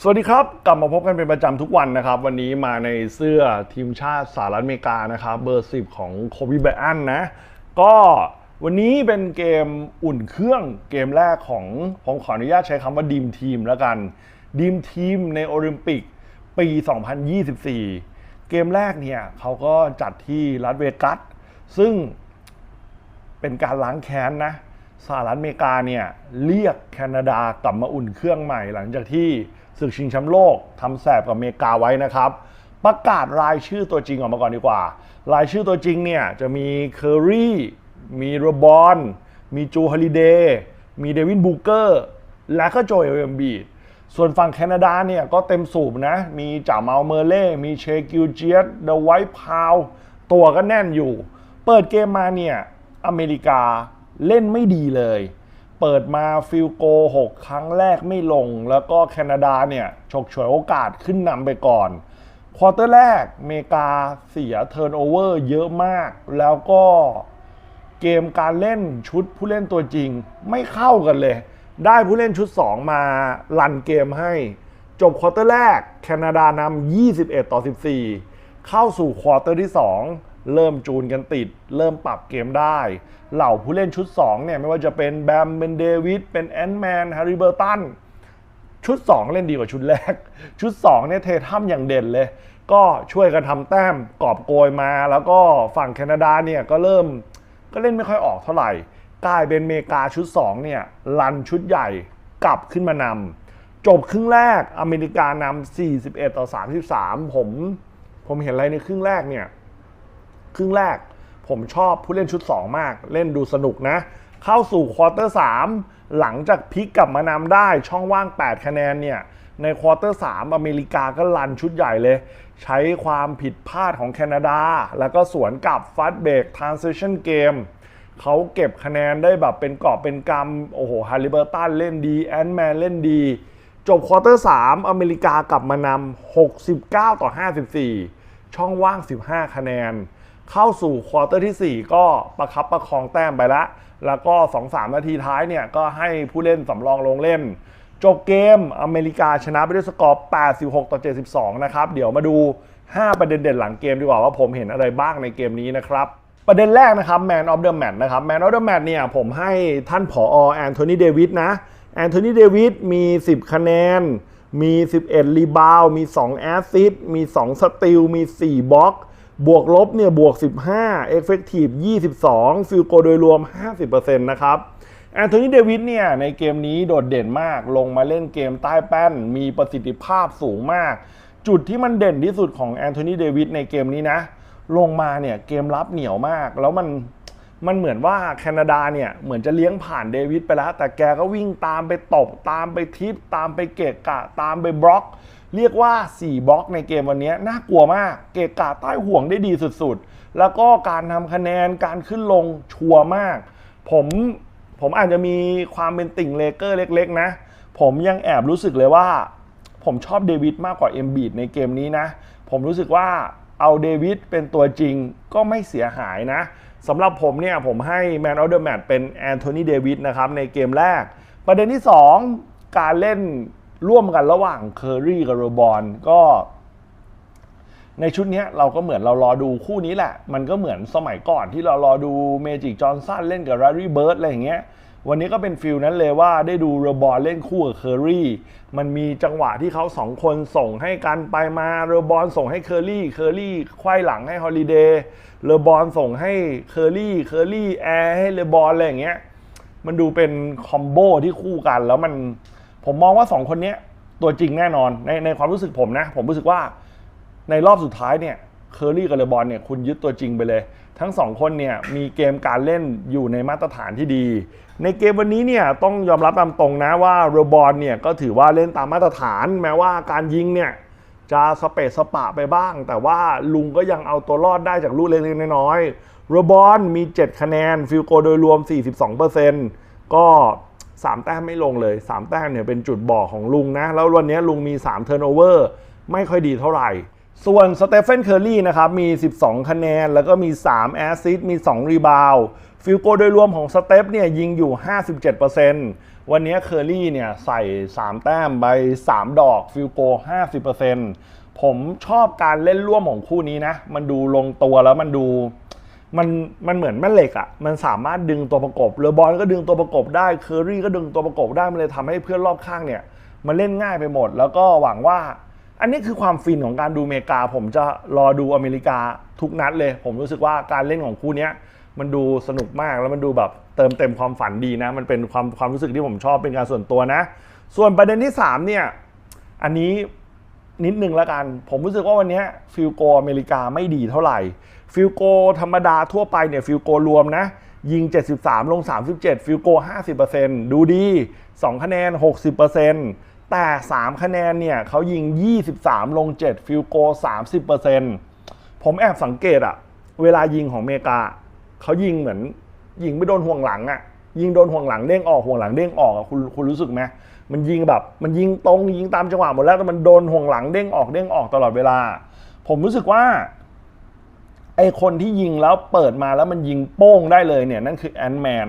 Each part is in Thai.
สวัสดีครับ กลับมาพบกันเป็นประจำทุกวันนะครับ วันนี้มาในเสื้อทีมชาติสหรัฐอเมริกานะครับ เบอร์ 10 ของโคบีไบอันนะ ก็วันนี้เป็นเกมอุ่นเครื่องเกมแรกของผมขออนุญาตใช้คำว่าดีมทีมแล้วกันดีมทีมในโอลิมปิกปี 2024 เกมแรกเนี่ยเขาก็จัดที่รัสเวกัส ซึ่งเป็นการล้างแค้นนะสหรัฐอเมริกาเนี่ยเรียกแคนาดากลับมาอุ่นเครื่องใหม่หลังจากที่ ศึกชิงแชมป์โลกทำแสบกับอเมริกาไว้นะครับ ประกาศรายชื่อตัวจริงออกมาก่อนดีกว่า รายชื่อตัวจริงเนี่ยจะมีเคอร์รีมีโรบอนมีจูฮาริเดย์มีเดวินบูเกอร์และก็โจเอลเอมบีดส่วนฝั่งแคนาดาเนี่ยก็เต็มสูบนะ มีจ่าเมาเมอร์เล่ มีเชกิลเจียตเดอะไวท์พาว ตัวก็แน่นอยู่ เปิดเกมมาเนี่ย อเมริกาเล่นไม่ดีเลย เปิดมาฟิลโก 6 ครั้งแรกไม่ลง แล้วก็แคนาดาเนี่ยฉกฉวยโอกาสขึ้นนำไปก่อน ควอเตอร์แรกอเมริกาเสียเทิร์นโอเวอร์เยอะมาก แล้วก็เกมการเล่นชุดผู้เล่นตัวจริงไม่เข้ากันเลย ได้ผู้เล่นชุด 2 มาลันเกมให้ จบควอเตอร์แรก แคนาดานำ21 ต่อ 14 เข้าสู่ควอเตอร์ที่ 2 เริ่มจูนกันติด เริ่มปรับเกมได้ เหล่าผู้เล่นชุด2เนี่ยไม่ว่าจะเป็นแบมเป็นเดวิดเป็นแอนด์แมนฮาริเบอร์ตันชุด 2 เล่นดีกว่าชุดแรก ชุด2เนี่ยเททัมอย่างเด่นเลย ก็ช่วยกันทำแต้มกอบโกยมา แล้วก็ฝั่งแคนาดาเนี่ยก็เริ่มก็เล่นไม่ค่อยออกเท่าไหร่กลายเป็นเมกาชุด2เนี่ยรันชุดใหญ่กลับขึ้นมานำจบครึ่งแรกอเมริกานำ41 ต่อ 33 ผม ผมเห็นอะไรในครึ่งแรกเนี่ย ครึ่งแรก ผมชอบผู้เล่นชุด 2 มาก เล่นดูสนุกนะ เข้าสู่ควอเตอร์ 3 หลังจากพลิกกลับมานำได้ช่องว่าง 8 คะแนนเนี่ยในควอเตอร์ 3 อเมริกาก็ลันชุดใหญ่เลย ใช้ความผิดพลาดของแคนาดา แล้วก็สวนกลับฟัดเบรกทรานซิชันเกมเขาเก็บคะแนนได้แบบเป็นกอบเป็นกำโอ้โหฮาริเบอร์ตันเล่นดี แอนด์แมนเล่นดี จบควอเตอร์ 3 อเมริกากลับมานำ69 ต่อ 54 ช่องว่าง 15 คะแนน เข้าสู่ควอเตอร์ที่ 4 ก็ประคับประคองแต้มไปละ แล้วก็ 2-3 นาทีท้ายเนี่ยก็ให้ผู้เล่นสำรองลงเล่น จบเกมอเมริกาชนะไปด้วยสกอร์ 86 ต่อ 72 นะครับ เดี๋ยวมาดู 5 ประเด็นเด่นหลังเกมดีกว่าว่าผมเห็นอะไรบ้างในเกมนี้นะครับประเด็นแรกนะครับ Man of the Match นะครับ Man of the Match เนี่ยผมให้ท่านผอแอนโทนีเดวิดนะแอนโทนีเดวิดมี 10 คะแนน มี 11 รีบาว มี 2 แอสซิสต์มี 2 สติล มี 4บล็อก บวกลบเนี่ยบวก 15 Effective 22 ฟิลโกโดยรวม 50%นะครับแอนโทนีเดวิดเนี่ยในเกมนี้โดดเด่นมากลงมาเล่นเกมใต้แป้น มีประสิทธิภาพสูงมาก จุดที่มันเด่นที่สุดของแอนโทนีเดวิดในเกมนี้นะ ลงมาเนี่ยเกมรับเหนียวมาก แล้วมันมันเหมือนว่าแคนาดาเนี่ยเหมือนจะเลี้ยงผ่านเดวิดไปแล้ว แต่แกก็วิ่งตามไปตบตามไปทิปตามไปเกะกะ ตามไปบล็อก เรียกว่า 4บล็อกในเกมวันนี้น่ากลัวมาก เกะกะใต้ห่วงได้ดีสุดๆ แล้วก็การทำคะแนนการขึ้นลงชัวร์มาก ผมผมอาจจะมีความเป็นติ่งเลเกอร์เล็ก ๆ นะ ผมยังแอบรู้สึกเลยว่า ผมชอบเดวิดมากกว่าเอ็มบีดในเกมนี้นะ ผมรู้สึกว่าเอาเดวิดเป็นตัวจริงก็ไม่เสียหายนะสำหรับผมเนี่ยผมให้ Man of the Match เป็นแอนโทนีเดวิดนะครับในเกมแรก ประเด็นที่ 2 การเล่น ร่วมกันระหว่างเคอรี่กับโรบอนก็ในชุดนี้เราก็เหมือนเรารอดูคู่นี้แหละ มันก็เหมือนสมัยก่อนที่เรารอดูเมจิกจอห์นสันเล่นกับรารี่เบิร์ดอะไรอย่างเงี้ย วันนี้ก็เป็นฟิลนั้นเลยว่าได้ดูเรบอลเล่นคู่กับเคอรี่ มันมีจังหวะที่เขาสองคนส่งให้กันไปมาเรบอลส่งให้เคอรี่ เคอรี่ควายหลังให้ฮอลิเดย์เรบอลส่งให้เคอรี่ เคอรี่แอร์ให้เรบอลอะไรอย่างเงี้ย มันดูเป็นคอมโบที่คู่กันแล้วมัน ผมมองว่าสองคนเนี้ยตัวจริงแน่นอนในในความรู้สึกผมนะ ผมรู้สึกว่าในรอบสุดท้ายเนี่ยเคอรี่กับเลบอนเนี่ยคุณยึดตัวจริงไปเลย ทั้งสองคนเนี่ยมีเกมการเล่นอยู่ในมาตรฐานที่ดี ในเกมวันนี้เนี่ยต้องยอมรับตามตรงนะว่าเรบอนเนี่ยก็ถือว่าเล่นตามมาตรฐาน แม้ว่าการยิงเนี่ยจะสเปซสปะไปบ้าง แต่ว่าลุงก็ยังเอาตัวรอดได้จากลูกเล็กๆน้อยๆเรบอนมี 7 คะแนนฟิลโกโดยรวม 42%ก็ 3 แต้มไม่ลงเลย 3 แต้มเนี่ยเป็นจุดบอดของลุงนะ แล้ววันนี้ลุงมี3เทิร์นโอเวอร์ไม่ค่อยดีเท่าไหร่ ส่วนสเตฟ e นเคอร์รี่นะครับ มี 12 คะแนน แล้วก็มี 3 แอสซิสต์มี 2 รีบาวฟิลโกโดยรวมของสเตฟเนี่ยยิงอยู่ 57%เวันนี้เคอรี่เนี่ยใส่ 3 แต้มไป 3 ดอกฟิลโก 50%ผมชอบการเล่นร่วมของคู่นี้นะ มันดูลงตัวแล้วมันดู มันมันเหมือนแม่เหล็กอะ่ะ มันสามารถดึงตัวประกบเลอบอลก็ดึงตัวประกบได้เคอรี่ก็ดึงตัวประกบได้มันเลยทำให้เพื่อนรอบข้างเนี่ยมันเล่นง่ายไปหมด แล้วก็หวังว่า อันนี้คือความฟินของการดูอเมริกา ผมจะรอดูอเมริกาทุกนัดเลย ผมรู้สึกว่าการเล่นของคู่นี้มันดูสนุกมากแล้วมันดูแบบเติมเต็มความฝันดีนะ มันเป็นความความรู้สึกที่ผมชอบเป็นการส่วนตัวนะ ส่วนประเด็นที่สามเนี่ยอันนี้ นิดนึงแล้วกัน ผมรู้สึกว่าวันนี้ฟิลโกอเมริกาไม่ดีเท่าไหร่ ฟิลโกธรรมดาทั่วไปเนี่ยฟิลโกรวมนะ ยิง 73 ลง 37 ฟิลโก 50%ดูดี 2 คะแนน 60%แต่ 3 คะแนนเนี่ยเขายิง 23 ลง 7 ฟิลโก 30%ผมแอบสังเกตอะเวลายิงของเมกาเขายิงเหมือนยิงไม่โดนห่วงหลังอะยิงโดนห่วงหลังเด้งออกห่วงหลังเด้งออกอะคุณคุณรู้สึกไหมมันยิงแบบ มันยิงตรงยิงตามจังหวะหมดแล้วแต่มันโดนห่วงหลังเด้งออกเด้งออกตลอดเวลา ผมรู้สึกว่าไอคนที่ยิงแล้วเปิดมาแล้วมันยิงโป้งได้เลยเนี่ยนั่นคือแอนแมน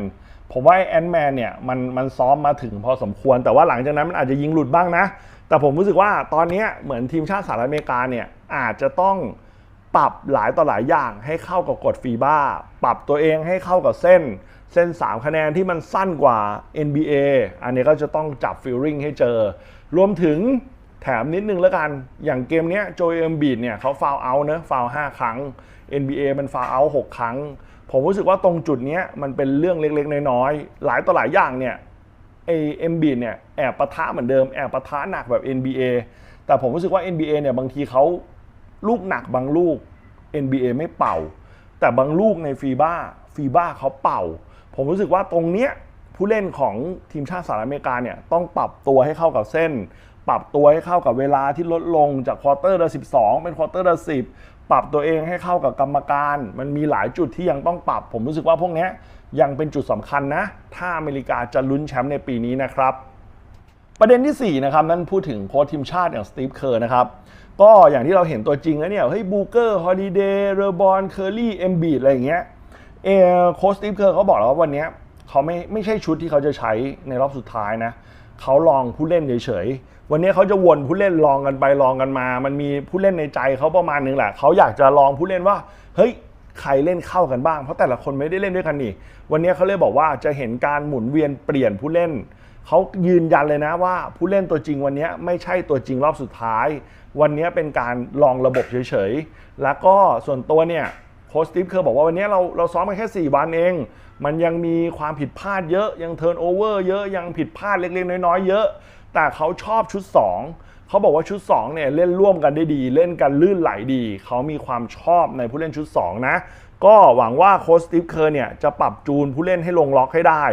ผมว่าไอแอนแมนเนี่ยมันมันซ้อมมาถึงพอสมควร แต่ว่าหลังจากนั้นมันอาจจะยิงหลุดบ้างนะ แต่ผมรู้สึกว่าตอนนี้เหมือนทีมชาติสหรัฐอเมริกาเนี่ยอาจจะต้องปรับหลายต่อหลายอย่างให้เข้ากับกฎฟีบ้าปรับตัวเองให้เข้ากับเส้น เส้น 3 คะแนนที่มันสั้นกว่า NBA อันนี้ก็จะต้องจับฟิลลิ่งให้เจอ รวมถึงแถมนิดนึงแล้วกัน อย่างเกมเนี้ยโจเอมบีดเนี่ยเขาฟาวเอาเนะฟาว5ครั้ง NBA มันฟาวเอา6ครั้ง ผมรู้สึกว่าตรงจุดเนี้ยมันเป็นเรื่องเล็กๆ น้อยๆ หลายต่อหลายอย่างเนี่ยไอเอ็มบีดเนี่ยแอบปะทะเหมือนเดิมแอบปะทะหนักแบบ NBA แต่ผมรู้สึกว่า NBA เนี่ยบางทีเขาลูกหนักบางลูก NBA ไม่เป่า แต่บางลูกในฟีบ้าฟีบ้าเขาเป่า ผมรู้สึกว่าตรงเนี้ยผู้เล่นของทีมชาติสหรัฐอเมริกาเนี่ยต้องปรับตัวให้เข้ากับเส้น ปรับตัวให้เข้ากับเวลาที่ลดลงจากควอเตอร์ละ12 เป็นควอเตอร์ละ10 ปรับตัวเองให้เข้ากับกรรมการ มันมีหลายจุดที่ยังต้องปรับ ผมรู้สึกว่าพวกเนี้ยยังเป็นจุดสำคัญนะ ถ้าอเมริกาจะลุ้นแชมป์ในปีนี้นะครับประเด็นที่ 4 นะครับ นั่นพูดถึงโค้ชทีมชาติอย่างสตีฟเคอร์นะครับ ก็อย่างที่เราเห็นตัวจริงแล้วเนี่ย เฮ้ยบูเกอร์ฮอลิเดย์เรบอนเคอร์รี่เอมบีดอะไรอย่างเงี้ย เอโค้ชสตีฟเคอร์เขาบอกแล้วว่าวันนี้เขาไม่ไม่ใช่ชุดที่เขาจะใช้ในรอบสุดท้ายนะเขาลองผู้เล่นเฉยๆวันนี้เขาจะวนผู้เล่นลองกันไปลองกันมา มันมีผู้เล่นในใจเขาประมาณนึงแหละเขาอยากจะลองผู้เล่นว่า เฮ้ยใครเล่นเข้ากันบ้างเพราะแต่ละคนไม่ได้เล่นด้วยกันนี่ วันนี้เขาเลยบอกว่าจะเห็นการหมุนเวียนเปลี่ยนผู้เล่นเขายืนยันเลยนะว่าผู้เล่นตัวจริงวันนี้ไม่ใช่ตัวจริงรอบสุดท้าย วันนี้เป็นการลองระบบเฉยๆแล้วก็ส่วนตัวเนี่ย โค้ชสตีฟเคอร์บอกว่าวันนี้เราเราซ้อมกันแค่ 4 วันเอง มันยังมีความผิดพลาดเยอะ ยังเทิร์นโอเวอร์เยอะยังผิดพลาดเล็กๆ น้อยๆ เยอะ แต่เขาชอบชุด 2 เขาบอกว่าชุด2เนี่ยเล่นร่วมกันได้ดี เล่นกันลื่นไหลดี เขามีความชอบในผู้เล่นชุด 2 นะ ก็หวังว่าโค้ชสตีฟเคอร์เนี่ยจะปรับจูนผู้เล่นให้ลงล็อกให้ได้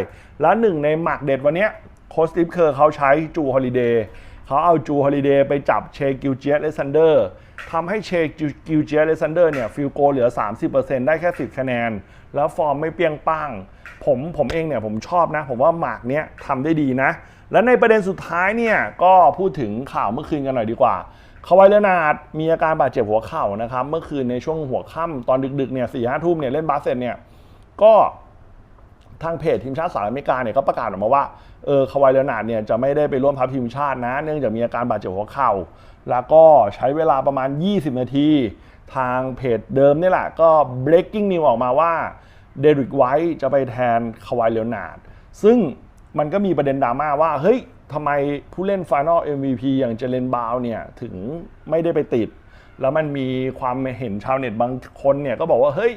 และหนึ่งในหมักเด็ดวันนี้โค้ชสตีฟเคอร์เขาใช้จูฮอลิเดย์เขาเอาจูฮอลิเดย์ไปจับเชกิลเจียสเลซันเดอร์ ทำให้เชกิลเจียสเลซันเดอร์เนี่ยฟิลโกเหลือ 30%ได้แค่ 10 คะแนน แล้วฟอร์มไม่เปียงป้าง ผมผมเองเนี่ยผมชอบนะ ผมว่าหมากเนี้ยทำได้ดีนะ และในประเด็นสุดท้ายเนี่ยก็พูดถึงข่าวเมื่อคืนกันหน่อยดีกว่าคาวายเลนาดมีอาการบาดเจ็บหัวเข่านะครับ เมื่อคืนในช่วงหัวค่ำตอนดึกๆเนี่ยสี่ห้าทุ่มเนี่ยเล่นบาสเสร็จเนี่ยก็ ทางเพจทีมชาติสหรัฐอเมริกาเนี่ยก็ประกาศออกมาว่าเออคาวายเลนาร์ดเนี่ยจะไม่ได้ไปร่วมทัพทีมชาตินะ เนื่องจากมีอาการบาดเจ็บหัวเข่า แล้วก็ใช้เวลาประมาณ 20 นาที ทางเพจเดิมนี่แหละก็ breaking news ออกมาว่าเดริกไวท์จะไปแทนคาวายเลนาร์ดซึ่งมันก็มีประเด็นดราม่าว่าเฮ้ยทำไมผู้เล่น Final MVP อย่างเจเลนบาวเนี่ยถึงไม่ได้ไปติด แล้วมันมีความเห็นชาวเน็ตบางคนเนี่ยก็บอกว่าเฮ้ย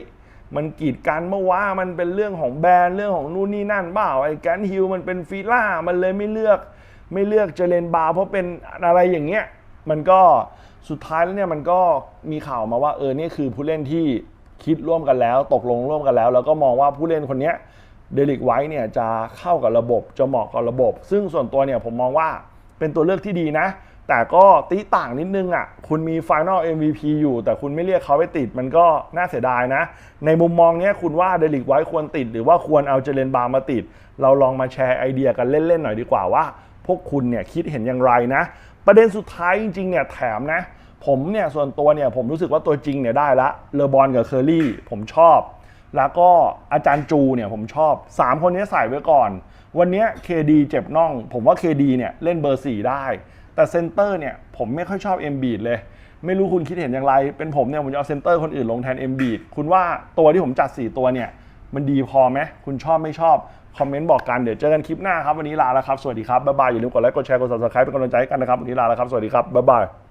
มันกีดกันเมื่อว่ามันเป็นเรื่องของแบรนด์เรื่องของนู่นนี่นั่นเปล่าไอ้แกนฮิลมันเป็นฟีล่ามันเลยไม่เลือกไม่เลือกเจเลนบาเพราะเป็นอะไรอย่างเงี้ยมันก็สุดท้ายแล้วเนี่ยมันก็มีข่าวมาว่าเออเนี่ยคือผู้เล่นที่คิดร่วมกันแล้ว ตกลงร่วมกันแล้ว แล้วก็มองว่าผู้เล่นคนเนี้ยเดลิกไว้เนี่ยจะเข้ากับระบบจะเหมาะกับระบบ ซึ่งส่วนตัวเนี่ยผมมองว่าเป็นตัวเลือกที่ดีนะ แต่ก็ตีต่างนิดนึงอะ คุณมี Final MVP อยู่ แต่คุณไม่เรียกเขาไปติดมันก็น่าเสียดายนะ ในมุมมองเนี้ยคุณว่าเดลิกไว้ควรติด หรือว่าควรเอาเจเลนบาร์มาติด เราลองมาแชร์ไอเดียกันเล่น ๆ หน่อยดีกว่าว่า พวกคุณเนี่ยคิดเห็นอย่างไรนะ ประเด็นสุดท้ายจริง ๆ เนี่ยแถมนะ ผมเนี่ยส่วนตัวเนี่ยผมรู้สึกว่าตัวจริงเนี่ยได้ละเลอบอนกับเคอรี่ผมชอบ แล้วก็อาจารย์จูเนี่ยผมชอบ 3 คนนี้ใส่ไว้ก่อน วันนี้ย KD เจ็บน่อง ผมว่า KD เนี่ยเล่นเบอร์4ได้ แต่เซนเตอร์เนี่ยผมไม่ค่อยชอบเอ็มบีดเลย ไม่รู้คุณคิดเห็นอย่างไร เป็นผมเนี่ยผมจะเอาเซนเตอร์คนอื่นลงแทนเอ็มบีดคุณว่าตัวที่ผมจัด 4 ตัวเนี่ย มันดีพอไหมคุณชอบไม่ชอบ คอมเมนต์บอกกัน เดี๋ยวเจอกันคลิปหน้าครับ วันนี้ลาแล้วครับ สวัสดีครับ บ๊ายบาย อย่าลืมกดไลค์ กดแชร์ กด subscribe เป็นกำลังใจให้กันนะครับ วันนี้ลาแล้วครับ สวัสดีครับ บ๊ายบาย